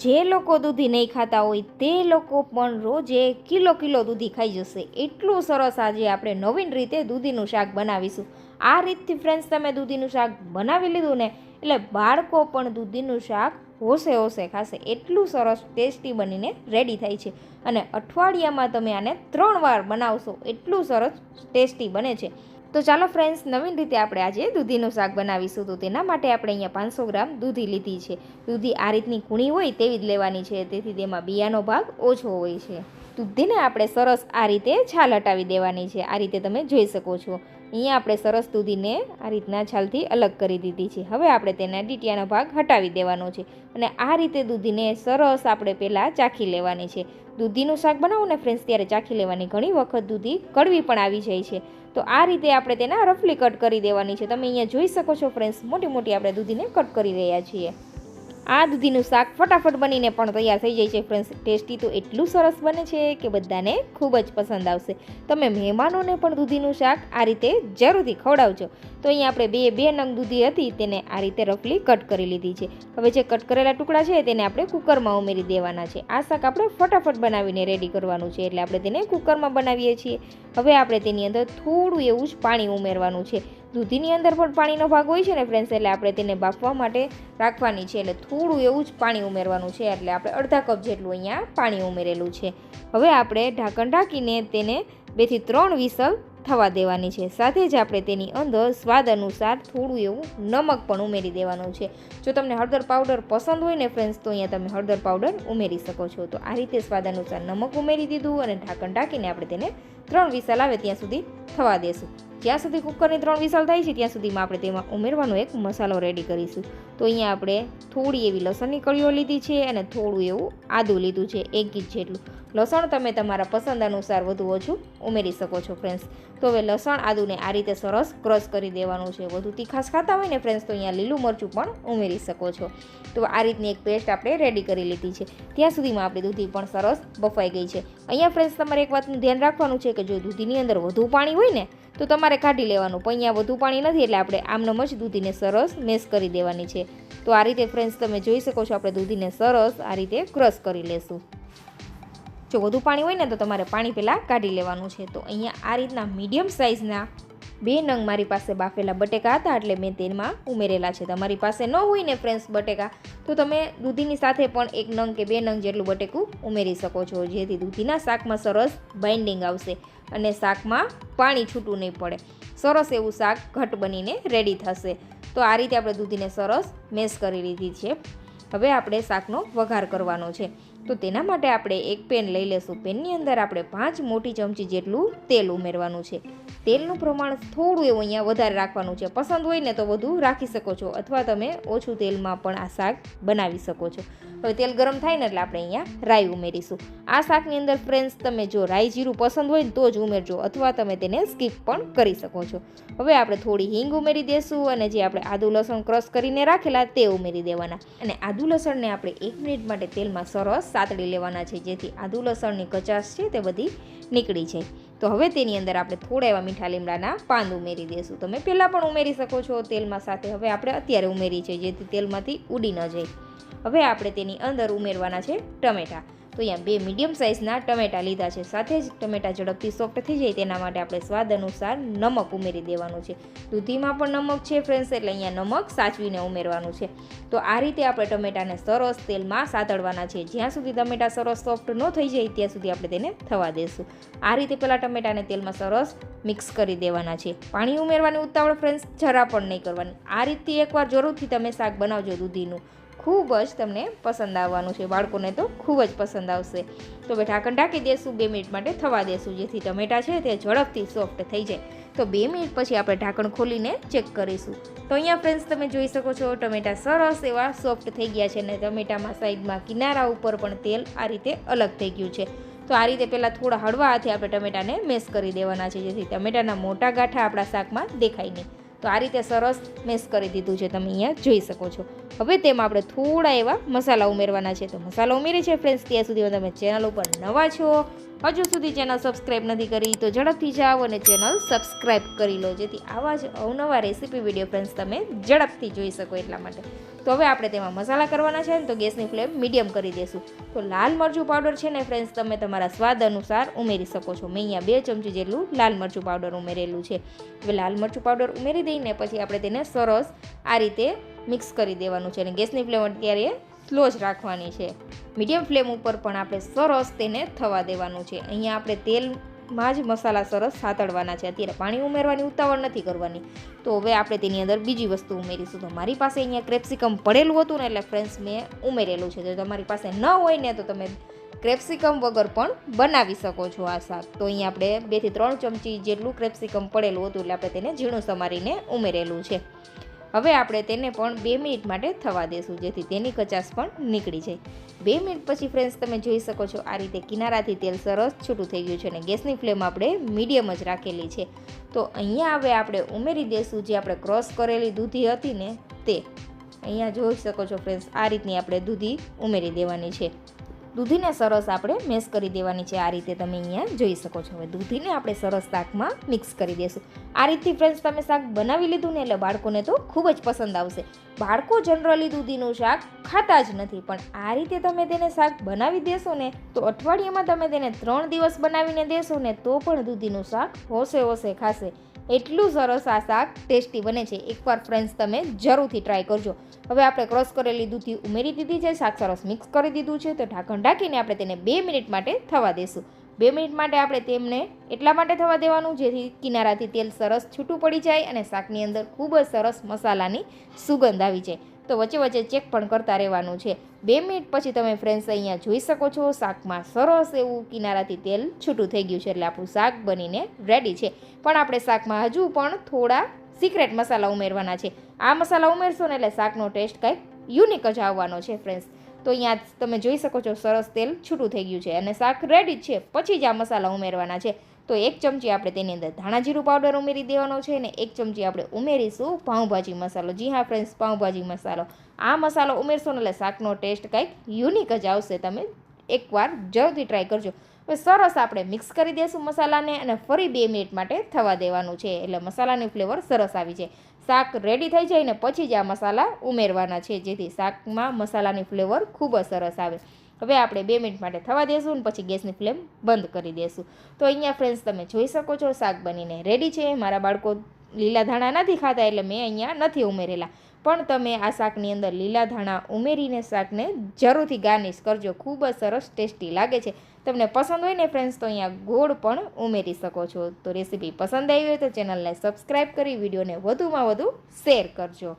જે લોકો દૂધી નહીં ખાતા હોય તે લોકો પણ રોજે કિલો કિલો દૂધી ખાઈ જશે. એટલું સરસ આજે આપણે નવીન રીતે દૂધીનું શાક બનાવીશું. આ રીતથી ફ્રેન્ડ્સ તમે દૂધીનું શાક બનાવી લીધું ને, એટલે બાળકો પણ દૂધીનું શાક હોશે હોશે ખાશે. એટલું સરસ ટેસ્ટી બનીને રેડી થાય છે. અને અઠવાડિયામાં તમે આને ત્રણ વાર બનાવશો, એટલું સરસ ટેસ્ટી બને છે. તો ચાલો ફ્રેન્ડ્સ નવીન રીતે આપણે આજે દૂધીનું શાક બનાવીશું. તો તેના માટે આપણે અહીંયા પાંચસો ગ્રામ દૂધી લીધી છે. દૂધી આ રીતની કૂણી હોય તેવી જ લેવાની છે. તેથી તેમાં બિયાનો ભાગ ઓછો હોય છે. દૂધીને આપણે સરસ આ રીતે છાલ હટાવી દેવાની છે. આ રીતે તમે જોઈ શકો છો. અહીંયા આપણે સરસ દૂધીને આ રીતના છાલથી અલગ કરી દીધી છે. હવે આપણે તેના ડીટિયાનો ભાગ હટાવી દેવાનો છે અને આ રીતે દૂધીને સરસ આપણે પહેલાં ચાખી લેવાની છે. દૂધીનું શાક બનાવો ને ફ્રેન્ડ્સ ત્યારે ચાખી લેવાની. ઘણી વખત દૂધી કડવી પણ આવી જાય છે. તો આ રીતે આપણે તેના રફલી કટ કરી દેવાની છે. તમે અહીંયા જોઈ શકો છો ફ્રેન્ડ્સ મોટી મોટી આપણે દૂધીને કટ કરી રહ્યા છીએ. આ દૂધીનું શાક ફટાફટ બનીને પણ તૈયાર થઈ જાય છે ફ્રેન્ડ્સ ટેસ્ટી તો એટલું સરસ બને છે કે બધાને ખૂબ જ પસંદ આવશે. તમે મહેમાનોને પણ દૂધીનું શાક આ રીતે જરૂરથી ખવડાવજો. તો અહીંયા આપણે બે બે નંગ દૂધી હતી, તેને આ રીતે રફલી કટ કરી લીધી છે. હવે જે કટ કરેલા ટુકડા છે, તેને આપણે કુકરમાં ઉમેરી દેવાના છે. આ શાક આપણે ફટાફટ બનાવીને રેડી કરવાનું છે, એટલે આપણે તેને કુકરમાં બનાવીએ છીએ. હવે આપણે તેની અંદર થોડું એવું જ પાણી ઉમેરવાનું છે. દૂધીની અંદર પણ પાણીનો ભાગ હોય છે ને ફ્રેન્ડ્સ એટલે આપણે તેને બાફવા માટે રાખવાની છે. એટલે થોડું એવું જ પાણી ઉમેરવાનું છે. એટલે આપણે અડધા કપ જેટલું અહીંયા પાણી ઉમેરેલું છે. હવે આપણે ઢાંકણ ઢાંકીને તેને બેથી ત્રણ વિસલ થવા દેવાની છે. સાથે જ આપણે તેની અંદર સ્વાદ અનુસાર થોડું એવું નમક પણ ઉમેરી દેવાનું છે. જો તમને હળદર પાવડર પસંદ હોય ને ફ્રેન્ડ્સ તો અહીંયા તમે હળદર પાવડર ઉમેરી શકો છો. તો આ રીતે સ્વાદ અનુસાર નમક ઉમેરી દીધું અને ઢાંકણ ઢાંકીને આપણે તેને ત્રણ વિસલ આવે ત્યાં સુધી થવા દેશું. જ્યાં સુધી કુકરની ત્રણ વિસલ થાય છે, ત્યાં સુધીમાં આપણે તેમાં ઉમેરવાનો એક મસાલો રેડી કરીશું. તો અહીંયા આપણે થોડી એવી લસણની કળીઓ લીધી છે અને થોડું એવું આદું લીધું છે, એક ઇંચ જેટલું. લસણ તમે તમારા પસંદ અનુસાર વધુ ઓછું ઉમેરી શકો છો ફ્રેન્ડ્સ તો હવે લસણ આદુને આ રીતે સરસ ક્રશ કરી દેવાનું છે. વધુ તીખાસ ખાતા હોય ને ફ્રેન્ડ્સ તો અહીંયા લીલું મરચું પણ ઉમેરી શકો છો. તો આ રીતની એક પેસ્ટ આપણે રેડી કરી લીધી છે. ત્યાં સુધીમાં આપણી દૂધી પણ સરસ બફાઈ ગઈ છે. અહીંયા ફ્રેન્ડ્સ તમારે એક વાતનું ધ્યાન રાખવાનું છે કે જો દૂધીની અંદર વધુ પાણી હોય ને, તો તમારે કાઢી લેવાનું. પણ અહીંયા વધુ પાણી નથી, એટલે આપણે આમનમ જ દૂધીને સરસ મેશ કરી દેવાની છે. તો આ રીતે ફ્રેન્ડ્સ તમે જોઈ શકો છો, આપણે દૂધીને સરસ આ રીતે ક્રશ કરી લેશું. જો વધુ પાણી હોય ને, તો તમારે પાણી પહેલાં કાઢી લેવાનું છે. તો અહીંયા આ રીતના મીડિયમ સાઇઝના બે નંગ મારી પાસે બાફેલા બટેકા હતા એટલે મેં તેમાં ઉમેરેલા છે. તમારી પાસે ન હોય ને ફ્રેન્ડ્સ બટેકા, તો તમે દૂધીની સાથે પણ એક નંગ કે બે નંગ જેટલું બટેકું ઉમેરી શકો છો, જેથી દૂધીના શાકમાં સરસ બાઇન્ડિંગ આવશે અને શાકમાં પાણી છૂટું નહીં પડે. સરસ એવું શાક ઘટ બનીને રેડી થશે. તો આ રીતે આપણે દૂધીને સરસ મેશ કરી લીધી છે. હવે આપણે શાકનો વઘાર કરવાનો છે. તો તેના માટે આપણે એક પેન લઈ લેશું. પેનની અંદર આપણે પાંચ મોટી ચમચી જેટલું તેલ ઉમેરવાનું છે. તેલનું પ્રમાણ થોડું એવું અહીંયા વધારે રાખવાનું છે. પસંદ હોય ને તો વધુ રાખી શકો છો અથવા તમે ઓછું તેલમાં પણ આ શાક બનાવી શકો છો. હવે તેલ ગરમ થાય ને એટલે આપણે અહીંયા રાઈ ઉમેરીશું. આ શાકની અંદર ફ્રેન્ડ્સ તમે જો રાઈ જીરું પસંદ હોય ને તો જ ઉમેરજો અથવા તમે તેને સ્કીપ પણ કરી શકો છો. હવે આપણે થોડી હિંગ ઉમેરી દેશું અને જે આપણે આદુ લસણ ક્રશ કરીને રાખેલા તે ઉમેરી દેવાના. અને આદુ લસણને આપણે એક મિનિટ માટે તેલમાં સરસ સાતડી લેવાના છે જેથી આદુ લસણની કચાશ છે તે બધી નીકળી જાય. તો હવે તેની અંદર આપણે થોડા એવા મીઠા લીમડાના પાન ઉમેરી દઈશું. તમે પહેલાં પણ ઉમેરી શકો છો તેલમાં સાથે. હવે આપણે અત્યારે ઉમેરી છે જેથી તેલમાંથી ઉડી ન જાય. હવે આપણે તેની અંદર ઉમેરવાના છે ટમેટાં. તો અહીંયા બે મીડિયમ સાઇઝના ટમેટાં લીધા છે. સાથે જ ટમેટાં ઝડપથી સોફ્ટ થઈ જાય તેના માટે આપણે સ્વાદ અનુસાર નમક ઉમેરી દેવાનું છે. દૂધીમાં પણ નમક છે ફ્રેન્ડ્સ એટલે અહીંયા નમક સાચવીને ઉમેરવાનું છે. તો આ રીતે આપણે ટમેટાને સરસ તેલમાં સાતળવાના છે. જ્યાં સુધી ટમેટા સરસ સોફ્ટ ન થઈ જાય, ત્યાં સુધી આપણે તેને થવા દેશું. આ રીતે પહેલાં ટમેટાને તેલમાં સરસ મિક્સ કરી દેવાના છે. પાણી ઉમેરવાની ઉતાવળ ફ્રેન્ડ્સ જરા પણ નહીં કરવાની. આ રીતથી એકવાર જરૂરથી તમે શાક બનાવજો દૂધીનું. ખૂબ જ તમને પસંદ આવવાનું છે. બાળકોને તો ખૂબ જ પસંદ આવશે. તો હવે ઢાંકણ ઢાંકી દેશું બે મિનિટ માટે થવા દેશું જેથી ટમેટા છે તે ઝડપથી સોફ્ટ થઈ જાય. તો બે મિનિટ પછી આપણે ઢાંકણ ખોલીને ચેક કરીશું. તો અહીંયા ફ્રેન્ડ્સ તમે જોઈ શકો છો, ટમેટા સરસ એવા સોફ્ટ થઈ ગયા છે અને ટમેટામાં સાઈડમાં કિનારા ઉપર પણ તેલ આ રીતે અલગ થઈ ગયું છે. તો આ રીતે પહેલાં થોડા હળવા હાથે આપણે ટમેટાને મેશ કરી દેવાના છે, જેથી ટમેટાના મોટા ગાંઠા આપણા શાકમાં દેખાય નહીં. તો આ રીતે સરસ મેસ કરી દીધું છે તમે અહીંયા જોઈ શકો છો. હવે તેમાં આપણે થોડા એવા મસાલા ઉમેરવાના છે. તો મસાલા ઉમેરી છે ફ્રેન્ડ્સ ત્યાં સુધીમાં તમે ચેનલ ઉપર નવા છો હજુ સુધી ચેનલ સબસ્ક્રાઈબ નથી કરી તો ઝડપથી જાઓ અને ચેનલ સબસ્ક્રાઈબ કરી લો, જેથી આવા જ અવનવા રેસીપી વીડિયો ફ્રેન્ડ્સ તમે ઝડપથી જોઈ શકો એટલા માટે. તો હવે આપણે તેમાં મસાલા કરવાના છે ને તો ગેસની ફ્લેમ મીડિયમ કરી દઈશું તો લાલ મરચું પાવડર છે ને ફ્રેન્ડ્સ તમે તમારા સ્વાદ અનુસાર ઉમેરી શકો છો. મેં અહીંયા બે ચમચી જેટલું લાલ મરચું પાવડર ઉમેરેલું છે. હવે લાલ મરચું પાવડર ઉમેરી દઈને પછી આપણે તેને સરસ આ રીતે મિક્સ કરી દેવાનું છે અને ગેસની ફ્લેમ અત્યારે સ્લો જ રાખવાની છે. મીડિયમ ફ્લેમ ઉપર પણ આપણે સરસ તેને થવા દેવાનું છે. અહીંયા આપણે તેલમાં જ મસાલા સરસ સાતળવાના છે. અત્યારે પાણી ઉમેરવાની ઉતાવળ નથી કરવાની. તો હવે આપણે તેની અંદર બીજી વસ્તુ ઉમેરીશું. તો મારી પાસે અહીંયા ક્રેપ્સિકમ પડેલું હતું ને એટલે ફ્રેન્ડ્સ, મેં ઉમેરેલું છે. જો તમારી પાસે ન હોય ને તો તમે ક્રેપ્સિકમ વગર પણ બનાવી શકો છો આ શાક. તો અહીંયા આપણે બેથી ત્રણ ચમચી જેટલું ક્રેપ્સિકમ પડેલું હતું એટલે આપણે તેને ઝીણું સમારીને ઉમેરેલું છે. હવે આપણે તેને પણ બે મિનિટ માટે થવા દેશું, જેથી તેની કચાસ પણ નીકળી જાય. બે મિનિટ પછી ફ્રેન્ડ્સ તમે જોઈ શકો છો આ રીતે કિનારાથી તેલ સરસ છૂટું થઈ ગયું છે અને ગેસની ફ્લેમ આપણે મીડિયમ જ રાખેલી છે. તો અહીંયા હવે આપણે ઉમેરી દઈશું જે આપણે ક્રોસ કરેલી દૂધી હતી ને તે. અહીંયા જોઈ શકો છો ફ્રેન્ડ્સ આ રીતની આપણે દૂધી ઉમેરી દેવાની છે. દૂધીને સરસ આપણે મેશ કરી દેવાની છે. આ રીતે તમે અહીંયા જોઈ શકો છો. હવે દૂધીને આપણે સરસ શાકમાં મિક્સ કરી દઈશું આ રીતથી ફ્રેન્ડ્સ તમે શાક બનાવી લીધું ને એટલે બાળકોને તો ખૂબ જ પસંદ આવશે. બાળકો જનરલી દૂધીનું શાક ખાતા જ નથી, પણ આ રીતે તમે તેને શાક બનાવી દેશો ને, તો અઠવાડિયામાં તમે તેને ત્રણ દિવસ બનાવીને દેશો ને, તો પણ દૂધીનું શાક હોશે હોશે ખાશે. એટલું સરસ આ શાક ટેસ્ટી બને છે. એકવાર ફ્રેન્ડ્સ તમે જરૂરથી ટ્રાય કરજો. હવે આપણે ક્રોસ કરેલી દૂધી ઉમેરી દીધી છે, શાક સરસ મિક્સ કરી દીધું છે, તો ઢાંકણ ઢાંકીને આપણે તેને બે મિનિટ માટે થવા દેશું. બે મિનિટ માટે આપણે તેમને એટલા માટે થવા દેવાનું, જેથી કિનારાથી તેલ સરસ છૂટું પડી જાય અને શાકની અંદર ખૂબ જ સરસ મસાલાની સુગંધ આવી જાય. તો વચ્ચે વચ્ચે ચેક પણ કરતા રહેવાનું છે. બે મિનિટ પછી તમે ફ્રેન્ડ્સ અહીંયા જોઈ શકો છો, શાકમાં સરસ એવું કિનારાથી તેલ છૂટું થઈ ગયું છે એટલે આપણું શાક બનીને રેડી છે. પણ આપણે શાકમાં હજુ પણ થોડા સિક્રેટ મસાલા ઉમેરવાના છે. આ મસાલા ઉમેરશો ને એટલે શાકનો ટેસ્ટ કંઈક યુનિક જ આવવાનો છે ફ્રેન્ડ્સ તો અહીંયા તમે જોઈ શકો છો, સરસ તેલ છૂટું થઈ ગયું છે અને શાક રેડી જ છે. પછી જ આ મસાલા ઉમેરવાના છે. તો એક ચમચી આપણે તેની અંદર ધાણા જીરું પાવડર ઉમેરી દેવાનો છે અને એક ચમચી આપણે ઉમેરીશું પાઉંભાજી મસાલો. જી હા ફ્રેન્ડ્સ પાઉંભાજી મસાલો. આ મસાલો ઉમેરશો ને એટલે શાકનો ટેસ્ટ કંઈક યુનિક જ આવશે. તમે એકવાર જરૂરથી ટ્રાય કરજો. હવે સરસ આપણે મિક્સ કરી દઈશું મસાલાને અને ફરી બે મિનિટ માટે થવા દેવાનું છે. એટલે મસાલાની ફ્લેવર સરસ આવી છે શાક રેડી થઈ જાય ને પછી જ આ મસાલા ઉમેરવાના છે. જેથી શાકમાં મસાલાની ફ્લેવર ખૂબ જ સરસ આવે. હવે આપણે બે મિનિટ માટે થવા દઈશું ને પછી ગેસની ફ્લેમ બંધ કરી દઈશું તો અહીંયા ફ્રેન્ડ્સ તમે જોઈ શકો છો, શાક બનીને રેડી છે. મારા બાળકો લીલા ધાણા નથી ખાતા એટલે મેં અહીંયા નથી ઉમેરેલા. પણ તમે આ શાકની અંદર લીલા ધાણા ઉમેરીને શાકને જરૂરથી ગાર્નિશ કરજો. ખૂબ જ સરસ ટેસ્ટી લાગે છે. તમને પસંદ હોય ને ફ્રેન્ડ્સ તો અહીંયા ગોળ પણ ઉમેરી શકો છો. તો રેસીપી પસંદ આવી હોય તો ચેનલને સબસ્ક્રાઈબ કરી, વિડીયોને વધુમાં વધુ શેર કરજો.